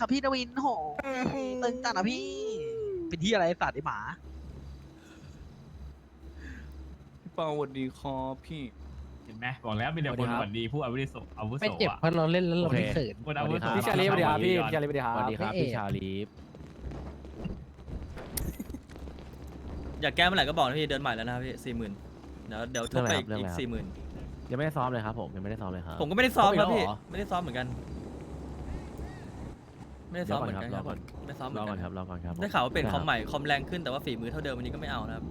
ครับพี่นวินโหตึงจังนะพี่ เป็นที่อะไรไอ้สัตว์ไอหมา พี่เปาสวัสดีครับพี่ เห็นไหมบอกแล้วมีแต่คนหวัดดีผู้อาวุโสอาวุโสไม่เจ็บอะเพราะเราเล่นแล้วเราโอเคไม่เขิน คนอาวุโสพี่ชาลีสวัสดีครับพี่พี่ชาลีสวัสดีครับสวัสดีครับไม่เอ่ยพี่ชาลีฟอยากแก้เมื่อไหร่ก็บอกนะพี่เดินใหม่แล้วนะครับพี่สี่หมื่นเดี๋ยวเดี๋ยวทุบไปอีกอีกสี่หมื่นยังไม่ได้ซ้อมเลยครับผมยังไม่ได้ซ้อมเลยครับผมก็ไม่ได้ซ้อมครับพี่เอาอีกแล้วเหรอไม่ได้ซ้อมเหมือนกัน ไม่ได้ซ้อมเหมือนกันครับรอก่อนไม่ได้ซ้อมเหมืรออนก่กัอนนครับรอก่อนครับได้ข่าวว่าเป็นคอมใหม่คอมแรงขึ้นแต่ว่าฝีมือเท่าเดิมวันนี้ก็ไม่เอานะครับ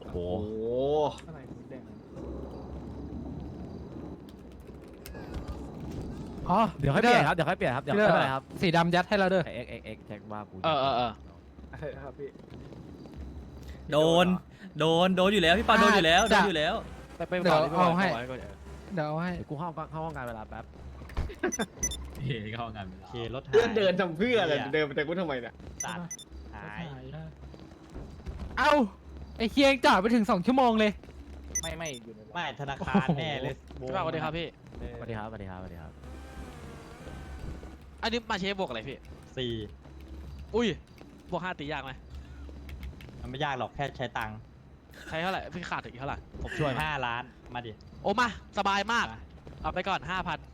โอ้โหอะไรคุณแดงอ๋อเดี๋ยวค่อยเปลี่ยนครับเดี๋ยวค่อยเปลี่ยนครับเดี๋ยวไม่เป็นไรครับสีดำยัดให้เราเด้อเอ็กเอ็กเอ็กแจ็คว่ากูเออเออเออครับพี่โดน โดนโดนอยู่แล้วพี่ปาโดนอยู่แล้วโดนอยู่แล้ว ไปไปเดี๋ยวก่นเอาให้ก่นก่อนเดี๋ยวเอาให้ เดี๋ยวกูเข้าเข้าห้องการเวลาแป๊บ เฮ้เข้างานเวลาขี่รถเพื่อนเดินทำเพื่ออะไรเดินไปแต่กูทำไมเนี่ยตัดหาย เอ้าไอ้เคียงจอดไปถึงสองชั่วโมงเลยไม่ไม่อยู่ในร้านไม่ธนาคารแน่เลยพี่บ่าวสวัสดีครับพี่เออสวัสดีครับสวัสดีครับสวัสดีครับอันนี้มาเชฟบวกอะไรพี่ สี่อุ้ยบวกห้าตียากไหมมันไม่ยากหรอกแค่ใช้ตังค์ใช้เท่าไหร่พี่ขาดอีกเท่าไหร่ผมช่วยไหมห้าล้านมาดิโอ้มาสบายมาก เอาไปก่อนห้าพันโอ้ยเ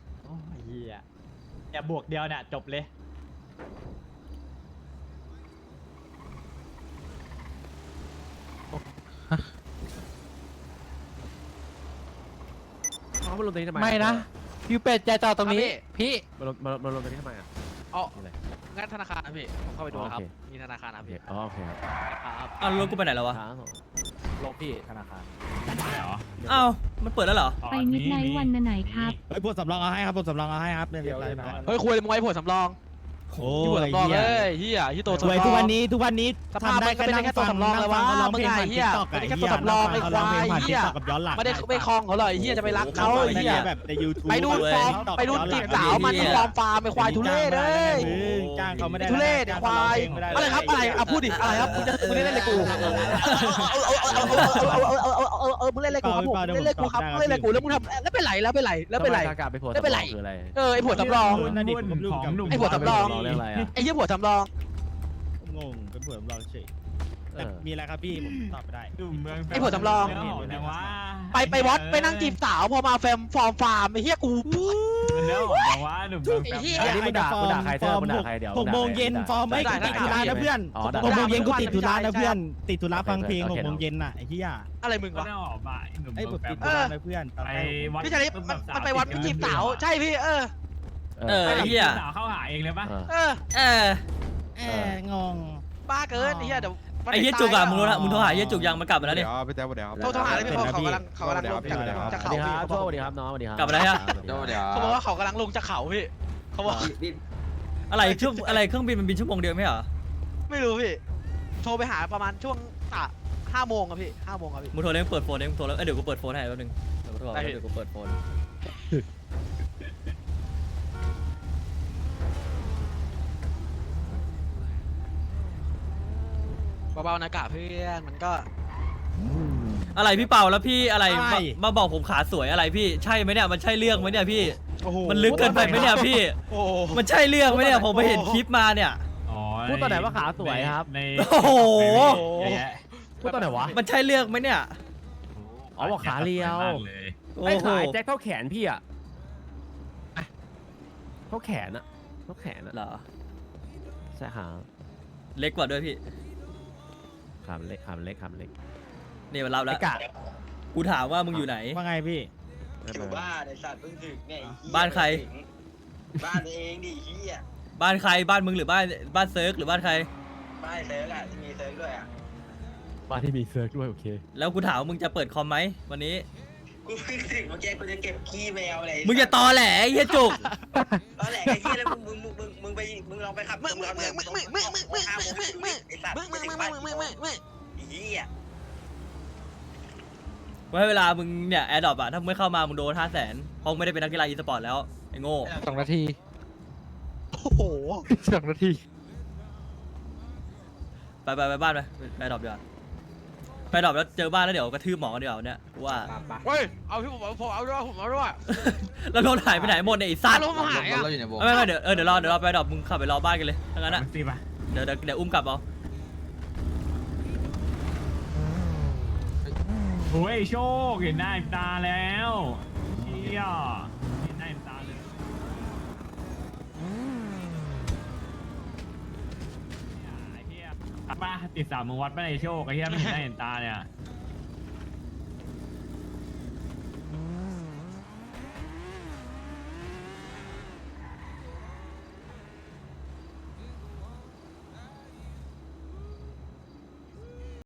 ฮียเนี่ยบวกเดียวเนี่ยจบเลย เขามาลงตรงนี้ทำไมไม่นะพี่เป็ดใจจอดตรงนี้ พี่มาลงมาลงมาลงตรงนี้ทำไมอะ อ๋อนี่เลยงั้นธนาคารนะพี่ ผมเข้าไปดูนะครับโอเคมีธนาคารนะโอเคพี่ อ๋อโอเคครับ ครับ อ้าวรถกูไปไหนแล้ววะ ครับผม ลงพี่ธนาคารไม่เหรออ้าวมันเปิดแล้วเหรอ อ๋อไปมิดไนท์วันไหนครับ เฮ้ยพวกสำรองเอาให้ครับพวกสำรองเอาให้ครับเรียบเดี๋ยวร้อยเลยนะเฮ้ยคุยเลยมึงไว้ผลสำรอง โอ้ยสำรองเฮียยเฮียที่ตัวสวยทุกวันนี้ทุกวันนี้สภาพทำได้มันก็เป็นแค่ตัวสำรองลยวะนั่งฟังมึงไงขาร้อเหี้ยพลงผ่านเป็นแค่ตัวสำรองไอ้ควายเพลงผ่านเหี้ย กับย้อนหลังไม่ได้ไม่คลองเขาเลยเฮียจะไปรักเขาไอ้เฮียแบบใน YouTube ไปดูฟอร์มไปดูจีบสาวมันที่ฟอร์มฟาร์มไอ้ควายทุเล่เลย จ้างเขาไม่ได้ทุเล่เดี๋ยควาย อะไรครับอะไรอะพูดดิอะไรครับมึงจะมึงเล่นอะไรกูเออเออเออเออเออเออเออมึงเล่นอะไรกูครับผมเล่นอะไรกูครับเล่นอะไรกูแล้วมึงทำแล้วเป็นไรแล้วเป็นไรแล้วเป็นไรไมกล้าไปโพสต์ไม่เป็นไร คืออะไร เออไอ้ผัวสำรองนั่นดิพูดผมรู้ของกับหนุ่มไอ้หัวสำรองเรื่องอะไรอะไอ้เหี้ยผัวสำรอง งงเป็นผัวสำรองเฉยเอแต่อมีอะไรครับพี่ผมตอบไม่ได้หนุ่มเมืองไอ้ผัวสำรองเนื้หมแต่ว่าไปไปวัดไปนั่งจีบสาวพอมาแฟมฟอร์มฟาร์มไอ้เหี้ยกูเนื้อหอมแต่ว่าหนุ่มเมืองไอ้เหี้ยอันนี้มึงด่ามึงด่าใครเธอมึงด่าใครเดี๋ยวหกโมงเย็นด่าฟอร์มไม่ด่าติดธุระนะเพื่อนอ๋อด่าหกโมงเย็นกูติดธุระนะใช่เพื่อน ติดธุระฟังเพลงโอหเคกโมงเย็นน่ะไอ้เหี้ยอะไรมึงก็วะเนื้อหอมอะหนุ่มไอ้เมืผองมแป๊ติบดธุระนะเพื่อนตอนไปแรกวัดพี่ชายมันมันไปวัดไปจีบสาวใช่พี่เออ เออไอ้เหี้ย สาวเข้าหาเองเลยปะ เออเออเออแองง บ้าเกินไอ้เหี้ยเดี๋ยวไอ้เหี้ยจุกอะมึงรู้ละมึงโทรหาไอ้เหี้ยจุกยังมันกลับมาแล้วนี่พี่แจ๊คสวัสดีครับโทรโทรหาเลยพี่เขาเขากำลังเขากำลังลงจากจากสวัสเขาดีพี่ครับสวัสดีครับน้องสวัสดีครับกลับมาแล้วฮะ เดี๋ยวเดี๋ยวเขาบอกว่าเขากำลังลงจากเขาพี่เขาบอกอะไรช่วงอะไรเครื่องบินมันบินชั่วโมงเดียวไม่เหรอไม่รู้พี่โทรไปหาประมาณช่วงตะห้าโมงอะพี่ห้าโมงอะพี่ มึงโทรเล่นเปิดโฟนเล่นโทรแล้วเอ้ยเดี๋ยวกูเปิดโฟนให้แป๊บนึงเดี๋ยวกูโทรได้พี่ เดี๋ยวกูเปิดโฟน เบาๆนะกะเพื่อนมันก็ อะไรพี่เปาแล้วพี่อะไรมามาบอกผมขาสวยอะไรพี่ใช่ไหมเนี่ยมันใช่เรื่องไหมเนี่ยพี่ โอ้โหมันลึกเกินไปไหมเนี่ยพี่ โอ้โห มันใช่เรื่องไหมเนี่ยผมไปเห็นคลิปมาเนี่ย อ๋อพูดตอนไหนว่าขาสวยครับในโอ้โหเยอะแยะพูดตอนไหนวะ มันใช่เรื่องไหมเนี่ยอ๋อบอกขาเรียว มากเลยโอ้ไอ้โหขายแจ็คเท่าแขนพี่อะเท่าแขนอะเท่าแขนอะเหรอใช่ครับเล็กกว่าด้วยพี่ ขามเล็กขามเล็กขามเล็กเนี่ยมันราบแล้วกะกูถามว่ามึงอยู่ไหน ว่าไงพี่ อยู่บ้านไอสัตว์เพิ่งถึงเนี่ยไอ้บ้านใคร บ้านเองดิเฮียบ้านใครบ้านมึงหรือบ้านบ้านเซิร์กหรือบ้านใคร บ้านเซิร์กอะที่มีเซิร์กด้วยอะบ้านที่มีเซิร์ฟด้วยโอเค แล้วกูถามว่ามึงจะเปิดคอมไหมวันนี้ กูเพิ่งถึงเมื่อกี้กูจะเก็บขี้แมวอะไรมึงอย่ตอแหลไอ้เหี้ยจุก ตอนแรกไอ้เหี้ยแล้วมึงมึงมึงมึงไปมึงลองไปขับมึงมึงมึงมึงมึงมึงมึ ให้เวลามึงเนี่ยแอดดอปอะถ้าไม่เข้ามามึงโดนห้าแสนเพราะไม่ได้เป็นนักกีฬาอีสปอร์ตแล้วไอ้โง่สองนาที โอ้โห สองนาที ไปไปไปบ้านไปแอดดอปดี๋ยวไปแอดดอบแล้วเจอบ้านแล้วเดี๋ยวกระทืบหมอเดี๋ยวเนี่ยว่า เฮ้ย เอาพี่ผมเอาผมเอาด้วยผมเอาด้วยแล้วรถหายไปไหนหมดเนี่ยไอ้สัตว์ ลมหายอะไม่ไม่เดี๋ยวเออเดี๋ยวรอเดี๋ยวรอไปดรอบมึงขับไปรอบ้านกันเลยทั้างนั้นอะเปเดี๋ยวเดี๋ยวอุ้มกลับเอา โอ้ยโชคเห็นหน้าเห็นตาแล้วเชี่ยเห็นหน้าเห็นตาเลยเนี่ยไอ้เหี้ยมาติดสามมือวัดไม่ได้โชคไอ้เหี้ยไม่เห็นหน้าเห็นตาเนี่ย